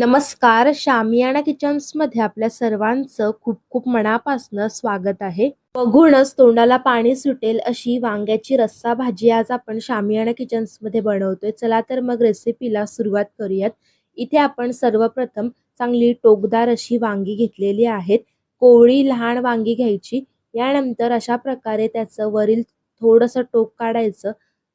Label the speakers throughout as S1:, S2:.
S1: नमस्कार शामियाना किचन्समध्ये आपल्या सर्वांचं खूप खूप मनापासनं स्वागत आहे. बघूनच तोंडाला पाणी सुटेल अशी वांग्याची रस्सा भाजी आज आपण शामियाना किचन्समध्ये बनवतोय. चला तर मग रेसिपीला सुरुवात करूयात. इथे आपण सर्वप्रथम चांगली टोकदार अशी वांगी घेतलेली आहेत. कोवळी लहान वांगी घ्यायची. यानंतर अशा प्रकारे त्याचं वरील थोडंसं टोक काढायचं.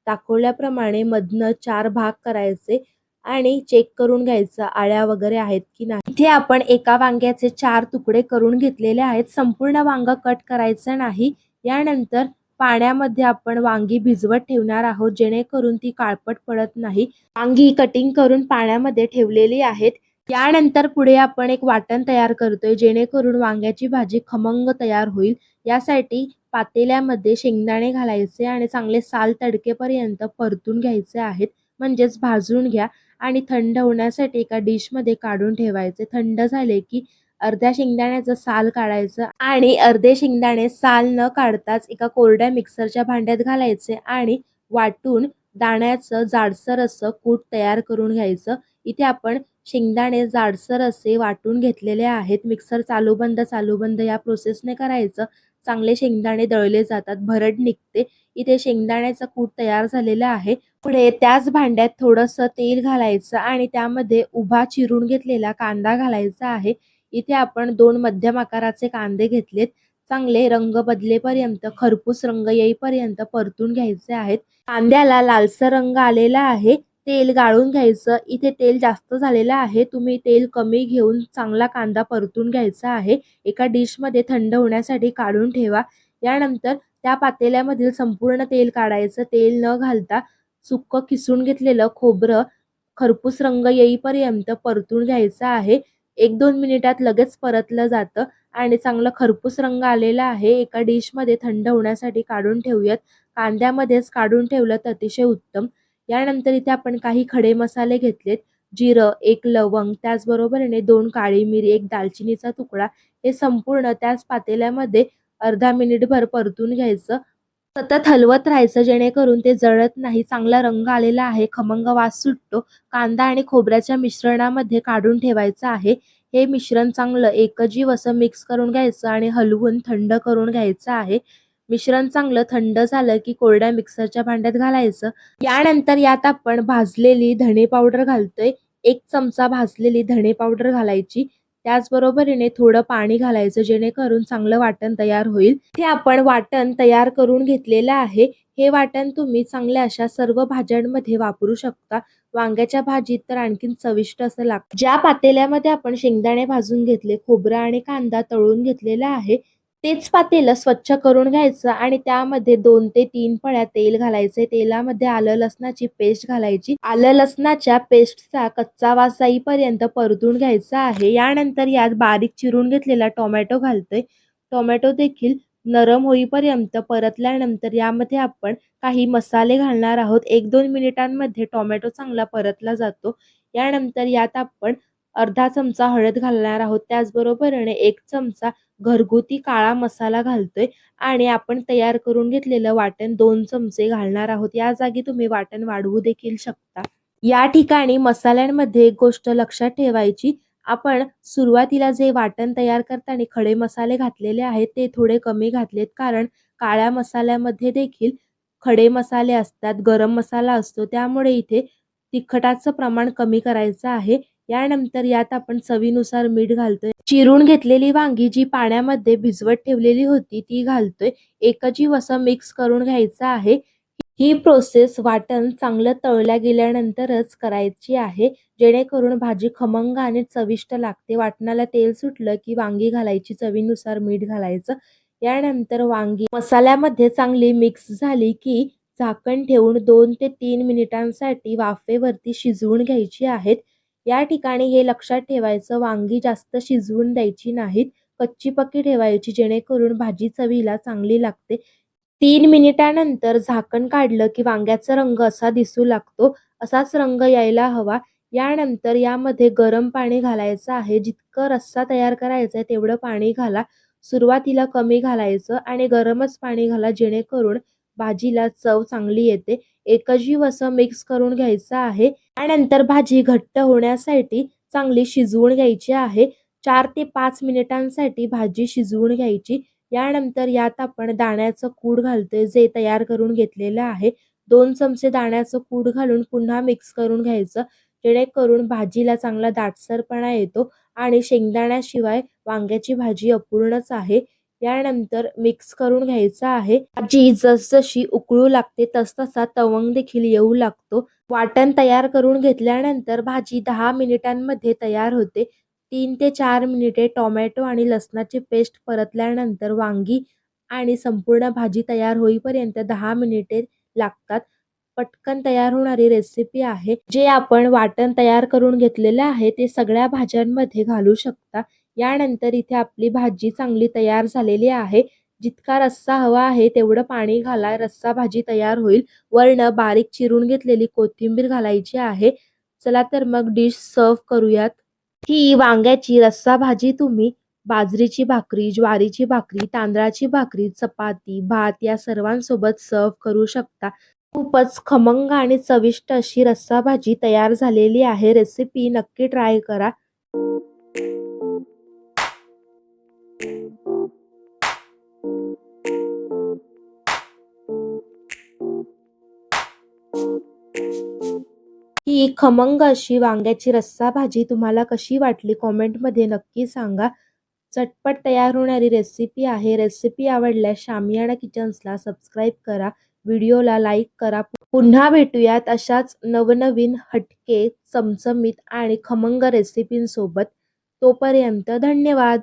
S1: दाखवल्याप्रमाणे मधनं चार भाग करायचे. आणि चेक करून घ्यायचं आळ्या वगैरे आहेत की नाही. इथे आपण एका वांग्याचे चार तुकडे करून घेतलेले आहेत. संपूर्ण वांग कट करायचं नाही. यानंतर पाण्यामध्ये आपण वांगी भिजवत ठेवणार आहोत जेणेकरून ती काळपट पडत नाही. वांगी कटिंग करून पाण्यामध्ये ठेवलेली आहेत. यानंतर पुढे आपण एक वाटण तयार करतोय जेणेकरून वांग्याची भाजी खमंग तयार होईल. यासाठी पातेल्यामध्ये शेंगदाणे घालायचे आणि चांगले साल तडकेपर्यंत परतून घ्यायचे आहेत. म्हणजेच भाजून घ्या. आणि थंड होण्यासाठी एका डिशमध्ये काढून ठेवायचे. थंड झाले की अर्ध्या शेंगदाण्याचं साल काढायचं आणि अर्धे शेंगदाणे साल न काढताच एका कोरड्या मिक्सरच्या भांड्यात घालायचे आणि वाटून दाण्याचं जाडसर असं कूट तयार करून घ्यायचं. इथे आपण शेंगदाणे जाडसर असे वाटून घेतलेले आहेत. मिक्सर चालू बंद चालू बंद या प्रोसेसने करायचं. चांगले शेंगदाणे दळले जातात भरड निघते. इथे शेंगदाण्याचा कूट तयार झालेला आहे. पुढे त्याच भांड्यात थोडंसं तेल घालायचं आणि त्यामध्ये उभा चिरून घेतलेला कांदा घालायचा आहे. इथे आपण दोन मध्यम आकाराचे कांदे घेतलेत. चांगले रंग बदलेपर्यंत खरपूस रंग येईपर्यंत परतून घ्यायचे आहेत. कांद्याला लालसर रंग आलेला आहे. तेल गाळून घ्यायचं. इथे तेल जास्त झालेलं आहे. तुम्ही तेल कमी घेऊन चांगला कांदा परतून घ्यायचा आहे. एका डिशमध्ये थंड होण्यासाठी काढून ठेवा. यानंतर त्या पातेल्यामधील संपूर्ण तेल काढायचं. तेल न घालता सुक्क किसून घेतलेलं खोबरं खरपूस रंग येईपर्यंत परतून घ्यायचं आहे. एक दोन मिनिटात लगेच परतलं जातं आणि चांगलं खरपूस रंग आलेला आहे. एका डिशमध्ये थंड होण्यासाठी काढून ठेवूयात. कांद्यामध्येच काढून ठेवलं तर अतिशय उत्तम. यानंतर इथे आपण काही खडे मसाले घेतलेत. जिरं एक लवंग त्याचबरोबरीने दोन काळी मिरी एक दालचिनीचा तुकडा हे संपूर्ण त्याच पातेल्यामध्ये अर्धा मिनिटभर परतून घ्यायचं. सतत हलवत राहायचं जेणेकरून ते जळत नाही. चांगला रंग आलेला आहे. खमंग वास सुटतो. कांदा आणि खोबऱ्याच्या मिश्रणामध्ये काढून ठेवायचं आहे. हे मिश्रण चांगलं एकजीव असं मिक्स करून घ्यायचं आणि हलवून थंड करून घ्यायचं आहे. मिश्रण चांगलं थंड झालं की कोरड्या मिक्सरच्या भांड्यात घालायचं. यानंतर यात आपण भाजलेली धणे पावडर घालतोय. एक चमचा भाजलेली धणे पावडर घालायची. त्याचबरोबरीने थोडं पाणी घालायचं जेणेकरून चांगलं वाटण तयार होईल. ते आपण वाटण तयार करून घेतलेलं आहे. हे वाटण तुम्ही चांगल्या अशा सर्व भाज्यांमध्ये वापरू शकता. वांग्याच्या भाजीत तर आणखीन चविष्ट असं लागतं. ज्या पातेल्यामध्ये आपण शेंगदाणे भाजून घेतले खोबरा आणि कांदा तळून घेतलेला आहे तेच पातेलं स्वच्छ करून घ्यायचं आणि त्यामध्ये दोन ते तीन पळ्या तेल घालायचे. तेलामध्ये आलं लसणाची पेस्ट घालायची. आलं लसणाच्या पेस्टचा कच्चा वास जाईपर्यंत परतून घ्यायचा आहे. यानंतर यात बारीक चिरून घेतलेला टोमॅटो घालतोय. टोमॅटो देखील नरम होईपर्यंत परतल्यानंतर यामध्ये आपण काही मसाले घालणार आहोत. एक दोन मिनिटांमध्ये टोमॅटो चांगला परतला जातो. यानंतर यात आपण अर्धा चमचा हळद घालणार आहोत. त्याचबरोबरने एक चमचा घरगुती काळा मसाला घालतोय आणि आपण तयार करून घेतलेलं वाटण दोन चमचे घालणार आहोत. या जागी तुम्ही वाटण वाढवू देखील शकता. या ठिकाणी मसाल्यांमध्ये एक गोष्ट लक्षात ठेवायची. आपण सुरुवातीला जे वाटण तयार करताना खडे मसाले घातलेले आहेत ते थोडे कमी घातलेत कारण काळ्या मसाल्यामध्ये देखील खडे मसाले असतात गरम मसाला असतो. त्यामुळे इथे तिखटाचं प्रमाण कमी करायचं आहे. यानंतर यात आपण चवीनुसार मीठ घालतोय. चिरून घेतलेली वांगी जी पाण्यामध्ये भिजवत ठेवलेली होती ती घालतोय. एकजीव असं मिक्स करून घ्यायचं आहे. ही प्रोसेस वाटण चांगलं तळल्या गेल्यानंतरच करायची आहे. जेणेकरून भाजी खमंग आणि चविष्ट लागते. वाटणाला तेल सुटलं की वांगी घालायची चवीनुसार मीठ घालायचं. यानंतर वांगी मसाल्यामध्ये चांगली मिक्स झाली की झाकण ठेवून दोन ते तीन मिनिटांसाठी वाफेवरती शिजवून घ्यायची आहेत. या ठिकाणी हे लक्षात ठेवायचं वांगी जास्त शिजवून द्यायची नाहीत. कच्ची पक्की ठेवायची जेणेकरून भाजी चवीला चांगली लागते. तीन मिनिटानंतर झाकण काढलं की वांग्याचा रंग असा दिसू लागतो. असाच रंग यायला हवा. यानंतर यामध्ये गरम पाणी घालायचं आहे. जितकं रस्सा तयार करायचा आहे तेवढं पाणी घाला. सुरुवातीला कमी घालायचं आणि गरमच पाणी घाला जेणेकरून भाजीला चव चांगली येते. एकजीव असं मिक्स करून घ्यायचं आहे. त्यानंतर भाजी घट्ट होण्यासाठी चांगली शिजवून घ्यायची आहे. चार ते पाच मिनिटांसाठी भाजी शिजवून घ्यायची. यानंतर यात आपण दाण्याचं कूड घालतोय जे तयार करून घेतलेलं आहे. दोन चमचे दाण्याचं कूड घालून पुन्हा मिक्स करून घ्यायचं. जेणेकरून भाजीला चांगला दाटसरपणा येतो आणि शेंगदाण्याशिवाय वांग्याची भाजी अपूर्णच आहे. त्यानंतर मिक्स करून घ्यायचा आहे. भाजी जसजशी उकळू लागते तसतसा तवंग देखील येऊ लागतो. वाटण तयार करून घेतल्यानंतर भाजी दहा मिनिटांमध्ये तयार होते. तीन ते चार मिनिटे टोमॅटो आणि लसणाची पेस्ट परतल्यानंतर वांगी आणि संपूर्ण भाजी तयार होईपर्यंत दहा मिनिटे लागतात. पटकन तयार होणारी रेसिपी आहे. जे आपण वाटण तयार करून घेतलेलं आहे ते सगळ्या भाज्यांमध्ये घालू शकता. यानंतर इथे आपली भाजी चांगली तयार झालेली आहे. जितका रस्सा हवा आहे तेवढं पाणी घाला. रस्सा भाजी तयार होईल. वर्ण बारीक चिरून घेतलेली कोथिंबीर घालायची आहे. चला तर मग डिश सर्व करूयात. ही वांग्याची रस्सा भाजी तुम्ही बाजरीची भाकरी ज्वारीची भाकरी तांदळाची भाकरी चपाती भात या सर्वांसोबत सर्व करू शकता. खूपच खमंग आणि चविष्ट अशी रस्सा भाजी तयार झालेली आहे. रेसिपी नक्की ट्राय करा. ही खमंग अशी वांग्याची रस्सा भाजी तुम्हाला कशी वाटली कॉमेंटमध्ये नक्की सांगा. चटपट तयार होणारी रेसिपी आहे. रेसिपी आवडल्यास शामियाना किचन्सला सबस्क्राईब करा. व्हिडिओला लाईक करा. पुन्हा भेटूयात अशाच नवनवीन हटके चमचमीत आणि खमंग रेसिपींसोबत तोपर्यंत धन्यवाद.